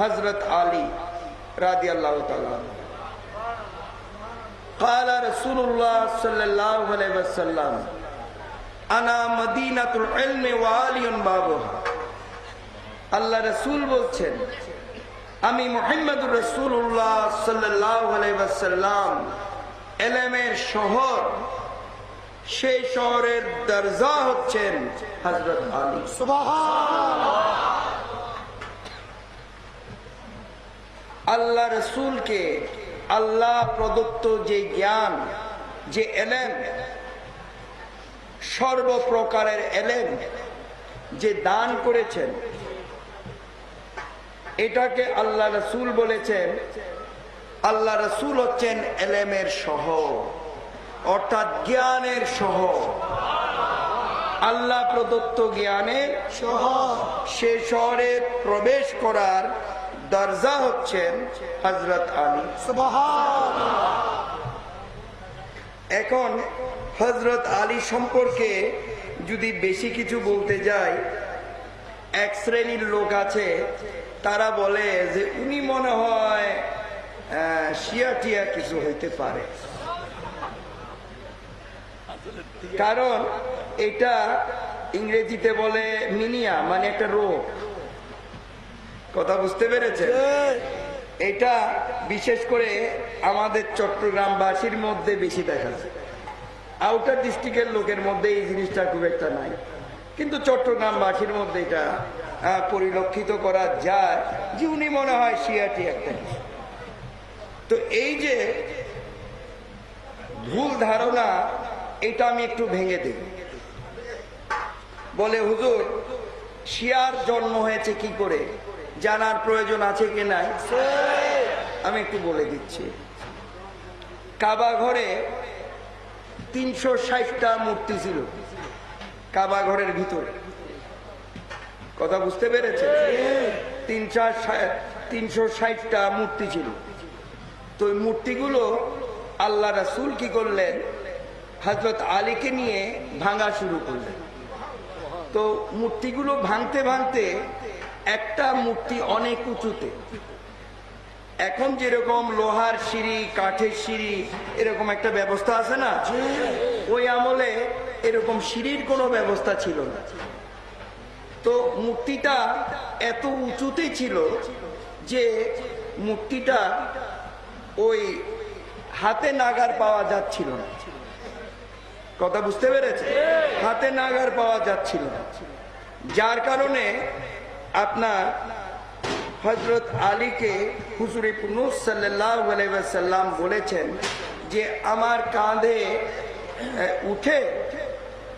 হজরত আলী রাজি আল্লাহ قال رسول الله صلى الله عليه وسلم আনা মদিনাতুল ইলমি ওয়া আলিয়ুন বাবুহা আল্লাহ রাসূল বলছেন আমি মুহাম্মদুর রাসূলুল্লাহ সাল্লাল্লাহু আলাইহি ওয়াসাল্লাম এলেমের শহর সেই শহরের দরজা হচ্ছেন হযরত আলী আল্লাহ রসুলকে আল্লাহ প্রদত্ত যে জ্ঞান যে এলেন সর্বপ্রকারের এলেন যে দান করেছেন এটাকে আল্লাহ রসুল বলেছেন আল্লাহ রসুল হচ্ছেন এলেমের সহ অর্থাৎ জ্ঞানের সহ। আল্লাহ প্রদত্ত জ্ঞানের সহ। সে শহরে প্রবেশ করার দরজা হচ্ছেন হজরত আলী। এখন হজরত আলী সম্পর্কে যদি বেশি কিছু বলতে যাই, এক শ্রেণির লোক আছে, তারা বলে যে উনি মনে হয় শিয়া টিয়া কিছু হইতে পারে। কারণ এটা ইংরেজিতে বলে মিনিয়া মানে একটা রোগ। কথা বুঝতে পেরেছে? এটা বিশেষ করে আমাদের চট্টগ্রামবাসীর মধ্যে বেশি দেখা যায়। আউটার ডিস্ট্রিক্টের লোকের মধ্যে এই জিনিসটা খুব একটা নাই। কিন্তু চট্টগ্রামবাসীর মধ্যে এটা পরিলক্ষিত করা যায় যে উনি মনে হয় শিয়াটি একটা তো এই যে ভুল ধারণা এটা আমি একটু ভেঙে দেব। বলে হুজুর শিয়ার জন্ম হয়েছে কি করে? জানার প্রয়োজন আছে কি নাই? আমি একটু বলে দিচ্ছি। কাবা ঘরে তিনশো ষাটটা মূর্তি ছিল। কাবা ঘরের ভিতরে। কথা বুঝতে পেরেছে তিনশো তিনশো ষাটটা মূর্তি ছিল। তো ওই মূর্তিগুলো আল্লাহ রাসুল কি করলেন? হজরত আলীকে নিয়ে ভাঙা শুরু করলেন। তো মূর্তিগুলো ভাঙতে ভাঙতে একটা মূর্তি অনেক উঁচুতে। এখন যেরকম লোহার সিঁড়ি, কাঠের সিঁড়ি, এরকম একটা ব্যবস্থা আছে না? ওই আমলে এরকম সিঁড়ির কোনো ব্যবস্থা ছিল না। তো মূর্তিটা এত উঁচুতে ছিল যে মূর্তিটা ওই হাতে নাগার পাওয়া যাচ্ছিল না। কথা বুঝতে পেরেছে হাতে নাগার পাওয়া যাচ্ছিল না। যার কারণে আপনার হজরত আলীকে হুজুরে পুনুস সাল্লাম বলেছেন যে আমার কাঁধে উঠে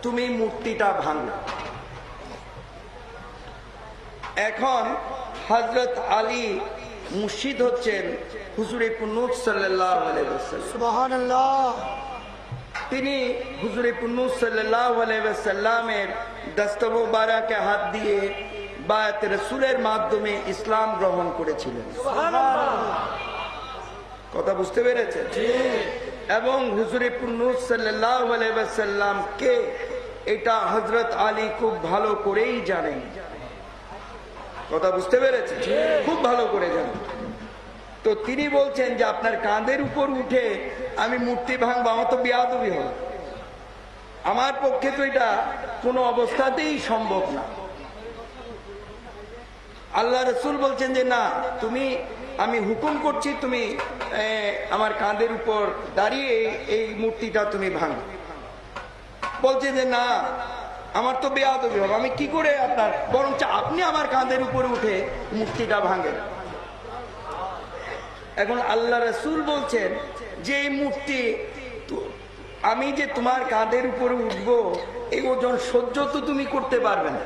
তুমি মূর্তিটা ভাঙো। এখন হজরত আলী মুর্শিদ হচ্ছেন হুজুরে পুনুস সাল্লাহ তিনি হুজুরে পুনুস সাল্লামের দস্তবারাকে হাত দিয়ে বায়াত রসুলের মাধ্যমে ইসলাম গ্রহণ করেছিলেন। কথা বুঝতে পেরেছেন? এবং হুজুরে পুনুস সাল্লামকে এটা হজরত আলী খুব ভালো করেই জানেন। কথা বুঝতে পেরেছে খুব ভালো করে জানেন। তো তিনি বলছেন যে আপনার কাঁধের উপর উঠে আমি মূর্তি ভাঙবো আমার তো বিয়াদবি হবে। আমার পক্ষে তো এটা কোনো অবস্থাতেই সম্ভব না। আল্লাহ রসুল বলছেন যে, না, তুমি, আমি হুকুম করছি তুমি আমার কাঁধের উপর দাঁড়িয়ে এই মূর্তিটা তুমি ভাঙ। বলছে যে, না, আমার তো বেয়াদবি হবে। আমি কি করে আপনার, বরঞ্চ আপনি আমার কাঁধের উপরে উঠে মূর্তিটা ভাঙেন? এখন আল্লাহ রসুল বলছেন যে, এই মূর্তি আমি যে তোমার কাঁধের উপরে উঠবো, এই ওজন সহ্য তো তুমি করতে পারবে না।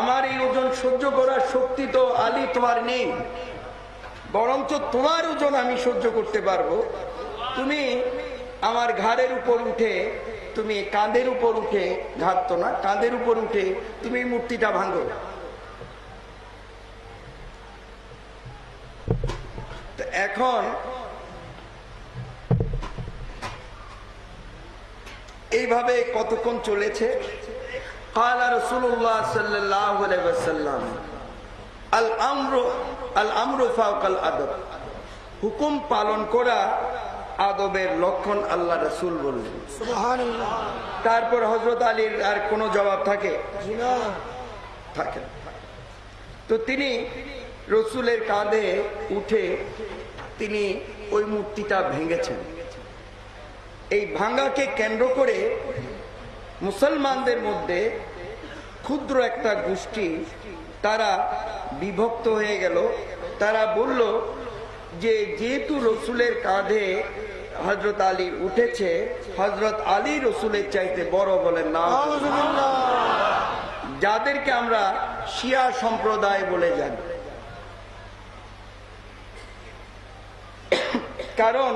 আমার এই ওজন সহ্য করার শক্তি তো আলী তোমার নেই। বরঞ্চ তোমার ওজন আমি সহ্য করতে পারব। তুমি আমার ঘাড়ের উপর উঠে, তুমি কাঁধের উপর উঠে ঘাত তো না, কাঁধের উপর উঠে তুমি মূর্তিটা ভাঙো। এখন এইভাবে কতক্ষণ চলেছে? قال رسول الله صلى الله عليه وسلم আল আমর আল আমর ফাউকাল আদব হুকুম পালন করা আদবের লক্ষণ আল্লাহ রসুল বললেন সুবহানাল্লাহ তারপর হজরত আলীর আর কোনো জবাব থাকে জি না থাকে না। তো তিনি রসুলের কাঁধে উঠে তিনি ওই মূর্তিটা ভেঙেছেন এই ভাঙ্গাকে কেন্দ্র করে মুসলমানদের মধ্যে ক্ষুদ্র একটা গোষ্ঠী, তারা বিভক্ত হয়ে গেল। তারা বলল যে, যেহেতু রসুলের কাঁধে হজরত আলী উঠেছে হজরত আলী রসুলের চাইতে বড় বলেন না। যাদেরকে আমরা শিয়া সম্প্রদায় বলে জানি। কারণ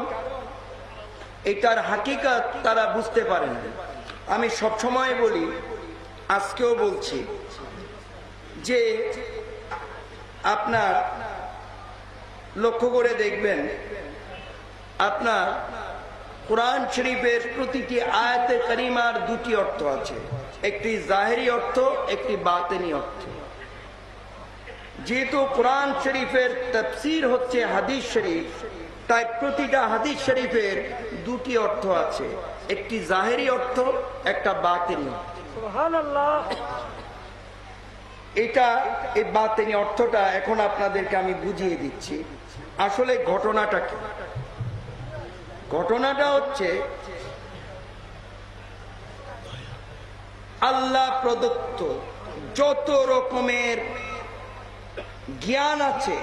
এটার হাকিকাত তারা বুঝতে পারেন না। আমি সবসময় বলি, আজকেও বলছি, যে আপনার লক্ষ্য করে দেখবেন, আপনার কোরআন শরীফের প্রতিটি আয়াতে করিমার দুটি অর্থ আছে। একটি জাহেরি অর্থ, একটি বাতেনি অর্থ। যেহেতু কোরআন শরীফের তফসির হচ্ছে হাদিস শরীফ তাই প্রতিটা হাদিস শরীফের দুটি অর্থ আছে। একটি জাহেরি অর্থ একটা বাতেনি। এটা এই বাতেনি অর্থটা এখন আপনাদেরকে আমি বুঝিয়ে দিচ্ছি। আসলে ঘটনাটা কি? ঘটনাটা হচ্ছে আল্লাহ প্রদত্ত যত রকমের জ্ঞান আছে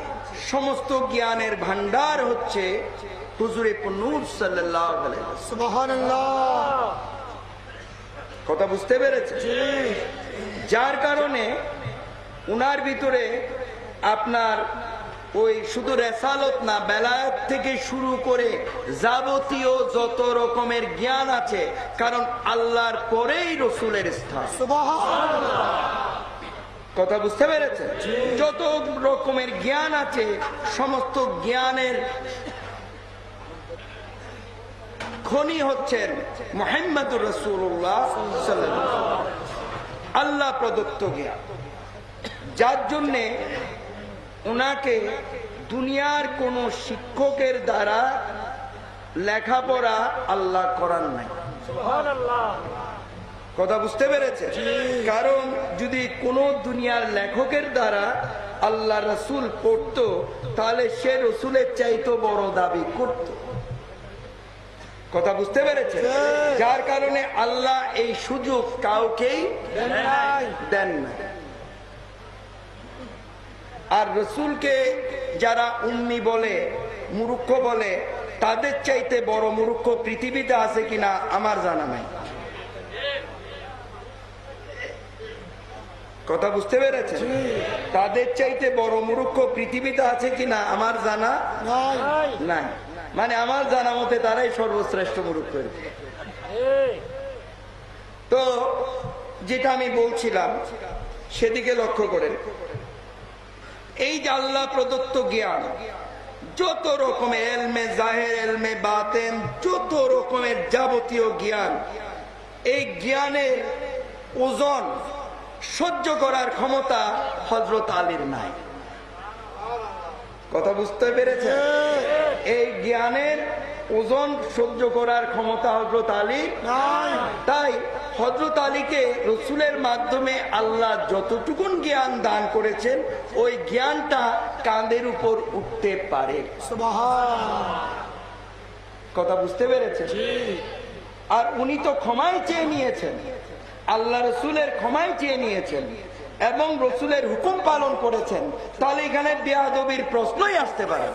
সমস্ত জ্ঞানের ভান্ডার হচ্ছে হুজুরে সাল্লাহ কথা বুঝতে পেরেছে যার কারণে উনার ভিতরে আপনার ওই শুধু রেসালত না বেলায়ত থেকে শুরু করে যাবতীয় যত রকমের জ্ঞান আছে কারণ আল্লাহর পরেই রসুলের স্থান। কথা বুঝতে পেরেছে যত রকমের জ্ঞান আছে, সমস্ত জ্ঞানের খনি হচ্ছেন মোহাম্মদুর রসুল্লাহ আল্লাহ প্রদত্ত জ্ঞান। যার জন্যে ওনাকে দুনিয়ার কোন শিক্ষকের দ্বারা লেখাপড়া আল্লাহ করার নাই। কথা বুঝতে পেরেছে কারণ যদি কোন দুনিয়ার লেখকের দ্বারা আল্লাহ রসুল পড়তো তাহলে সে রসুলের চাইতো বড় দাবি করত। কথা বুঝতে পেরেছে যার কারণে আল্লাহ এই সুযোগ কাউকেই দেন না আর রসুলকে যারা উম্মি বলে মুরুক্ষ বলে তাদের চাইতে বড় মুরুক্ষ পৃথিবীতে আছে কিনা আমার জানা নাই। কথা বুঝতে পেরেছে তাদের চাইতে বড় মুরুক্ষ পৃথিবীতে আছে কিনা আমার জানা নাই। নাই। মানে আমার জানা মতে তারাই সর্বশ্রেষ্ঠ মুরুক্ষ তো যেটা আমি বলছিলাম সেদিকে লক্ষ্য করেন। এই যে আল্লাহ প্রদত্ত জ্ঞান যত রকমের এলমে জাহের এলমে বাতেন যত রকমের যাবতীয় জ্ঞান এই জ্ঞানের ওজন সহ্য করার ক্ষমতা হজরত আলীর নাই। কথা বুঝতে পেরেছে এই জ্ঞানের ওজন সহ্য করার ক্ষমতা হজরত আলীর তাই হজরত আলীকে রসুলের মাধ্যমে আল্লাহ যতটুকুন জ্ঞান দান করেছেন ওই জ্ঞানটা কাঁধের উপর উঠতে পারে। কথা বুঝতে পেরেছেন? আর উনি তো ক্ষমাই চেয়ে নিয়েছেন। আল্লাহ রসুলের ক্ষমাই চেয়ে নিয়েছেন এবং রসুলের হুকুম পালন করেছেন। তাহলে এখানে বেয়াদবির প্রশ্নই আসতে পারে।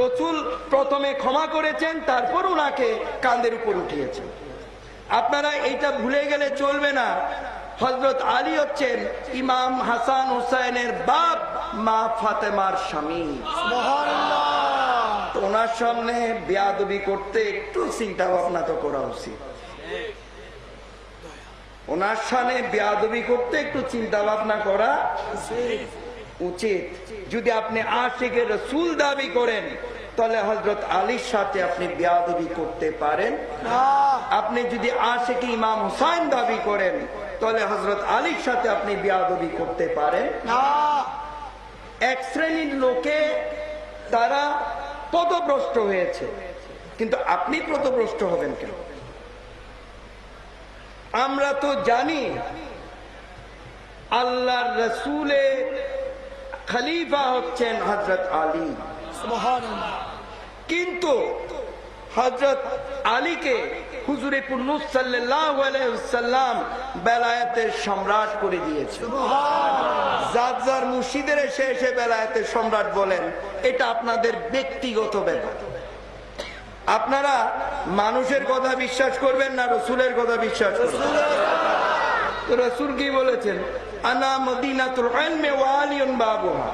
রসুল প্রথমে ক্ষমা করেছেন তারপর ওনাকে কান্দের উপর উঠিয়েছেন। আপনারা এইটা ভুলে গেলে চলবে না। হজরত আলী হচ্ছেন ইমাম হাসান হুসাইনের বাপ মা ফাতেমার স্বামী। ওনার সামনে বেয়াদবি করতে একটু চিন্তা ভাবনা তো করা উচিত। ওনার সামনে বেয়াদবি করতে একটু চিন্তা ভাবনা করা উচিত। যদি আপনি আশিকে রসুল দাবি করেন, তাহলে হজরত আলীর সাথে আপনি বেয়াদবি করতে পারেন। আপনি যদি আশিকে ইমাম হুসাইন দাবি করেন, তাহলে হজরত আলীর সাথে আপনি বিয়াদবি করতে পারেন। এক শ্রেণির লোকে তারা পদভ্রষ্ট হয়েছে। কিন্তু আপনি পদভ্রষ্ট হবেন কেন? আমরা তো জানি আল্লাহর রসুলে খলিফা হচ্ছেন হজরত আলী। কিন্তু হজরত আলীকে হুজুরে পুন্নুস সাল্লাম বেলায়েতের সম্রাট করে দিয়েছে। যার যার মুর্শিদের এসে এসে বেলায়েতের সম্রাট বলেন এটা আপনাদের ব্যক্তিগত ব্যাপার। আপনারা মানুষের কথা বিশ্বাস করবেন না রসুলের কথা বিশ্বাস করবেন। তো রসুল কি বলেছেন? আনা মদিনাতুল ইলমি ওয়া বাবুহা।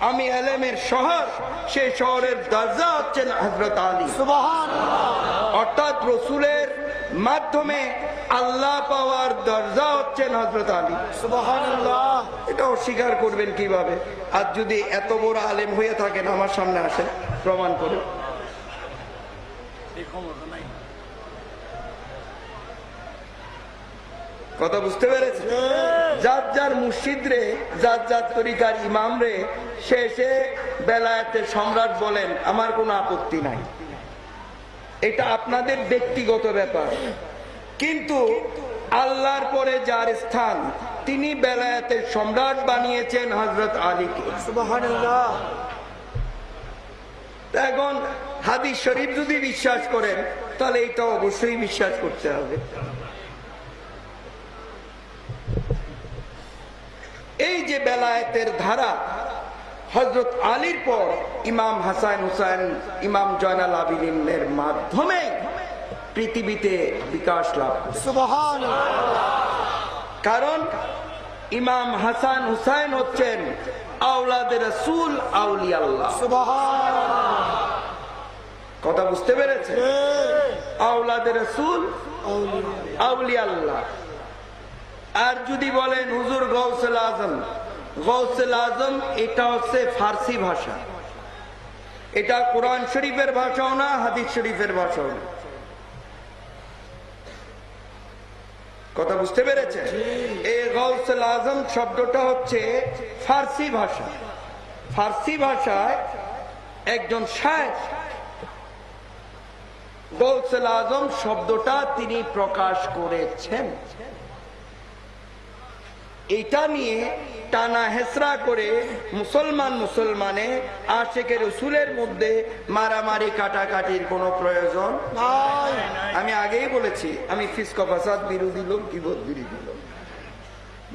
আমি এলেমের শহর সেই শহরের দরজা হচ্ছেন হজরত আলী। সুবহানাল্লাহ। অর্থাৎ রসুলের মাধ্যমে আল্লাহ পাওয়ার দরজা হচ্ছেন হজরত আলী। সুবহানাল্লাহ। এটা অস্বীকার করবেন কীভাবে? আর যদি এত বড় আলেম হয়ে থাকেন আমার সামনে আসেন প্রমাণ করে কথা বুঝতে পেরেছে? যার যার মুর্শিদ রে যার যার তরিকার ইমাম রে সে সে বেলায়েতে সম্রাট বলেন আমার কোনো আপত্তি নাই। এটা আপনাদের ব্যক্তিগত ব্যাপার। কিন্তু আল্লাহর পরে যার স্থান তিনি বেলায়েতের সম্রাট বানিয়েছেন হজরত আলীকে। এখন হাদিস শরীফ যদি বিশ্বাস করেন তাহলে এটা অবশ্যই বিশ্বাস করতে হবে। এই যে বেলায়েতের ধারা হজরত আলীর পর ইমাম হাসান হুসাইন ইমাম জয়নাল আবিদিনের মাধ্যমে পৃথিবীতে বিকাশ লাভ। কারণ ইমাম হাসান হুসাইন হচ্ছেন আউলাদের রসুল আউলি আল্লাহ কথা বুঝতে পেরেছে আউলাদের রসুল আউলি আল্লাহ আর যদি বলেন হুজুর গৌসেল আজম। গৌসেল আজম এটা হচ্ছে ফার্সি ভাষা। এটা কোরআন শরীফের ভাষাও না হাদিস শরীফের ভাষাও না। কথা বুঝতে পেরেছে এই গৌসেল আজম শব্দটা হচ্ছে ফার্সি ভাষা। ফার্সি ভাষায় একজন শায়েখ। গৌসেল আজম শব্দটা তিনি প্রকাশ করেছেন। এটা নিয়ে টানা হেসরা করে মুসলমান মুসলমানে আশেকের রসুলের মধ্যে মারামারি কাটাকাটির কোনো প্রয়োজন? আমি আগেই বলেছি আমি ফিসকো ফাসাদ বিরোধী লোক কিবোধ বিরোধী লোক।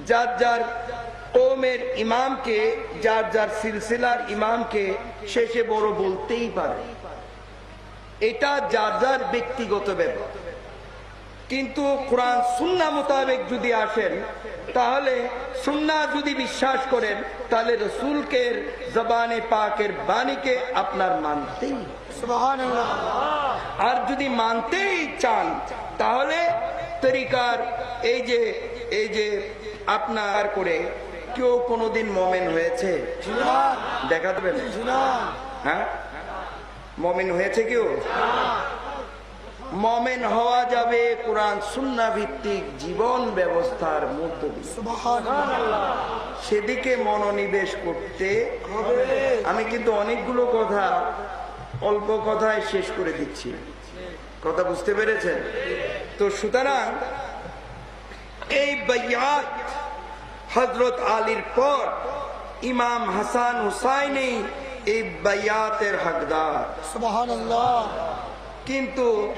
যার যার কৌমের ইমামকে যার যার সিলসিলার ইমামকে শেষে বড় বলতেই পারে। এটা যার যার ব্যক্তিগত ব্যাপার। কিন্তু কোরআন সুন্না মোতাবেক যদি আসেন তাহলে সুন্না যদি বিশ্বাস করেন তাহলে রসুলকে জবানে পাকের বাণীকে আপনার মানতেই আর যদি মানতেই চান তাহলে তরিকার এই যে এই যে আপনার করে কেউ কোনোদিন মমেন হয়েছে? দেখা দেবেন হ্যাঁ? মমিন হয়েছে কেউ? মমেন হওয়া যাবে কোরআন সুন্না ভিত্তিক জীবন ব্যবস্থার মধ্য দিয়ে। সেদিকে মনোনিবেশ করতে হবে। আমি কিন্তু অনেকগুলো কথা অল্প কথায় শেষ করে দিচ্ছি। কথা বুঝতে পেরেছেন? তো সুতরাং এই হজরত আলীর পর ইমাম হাসান হুসাইনই এই বাইয়াতের হকদার। কিন্তু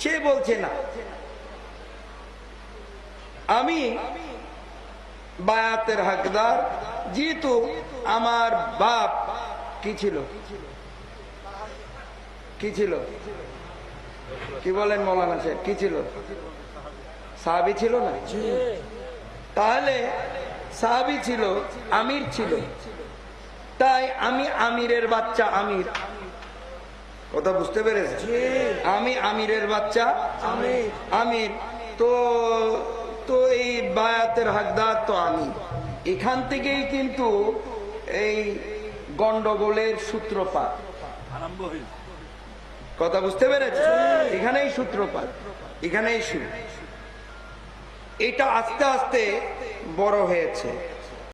সে বলছে না। আমি বায়াতের হকদার, যেহেতু আমার বাপ কি ছিল? কি ছিল? কি বলেন মৌলানা সাহেব, কি ছিল? সাহাবি ছিল না? তাহলে সাহাবি ছিল, আমির ছিল। তাই আমি আমিরের বাচ্চা আমির। কথা বুঝতে পেরেছে আমি আমিরের বাচ্চা। আমির। তো তো এই বায়াতের হকদার তো আমি এখান থেকেই কিন্তু এই গন্ডগোলের সূত্রপাত। কথা বুঝতে পেরেছে এখানেই সূত্রপাত। এখানেই শুরু। এটা আস্তে আস্তে বড় হয়েছে।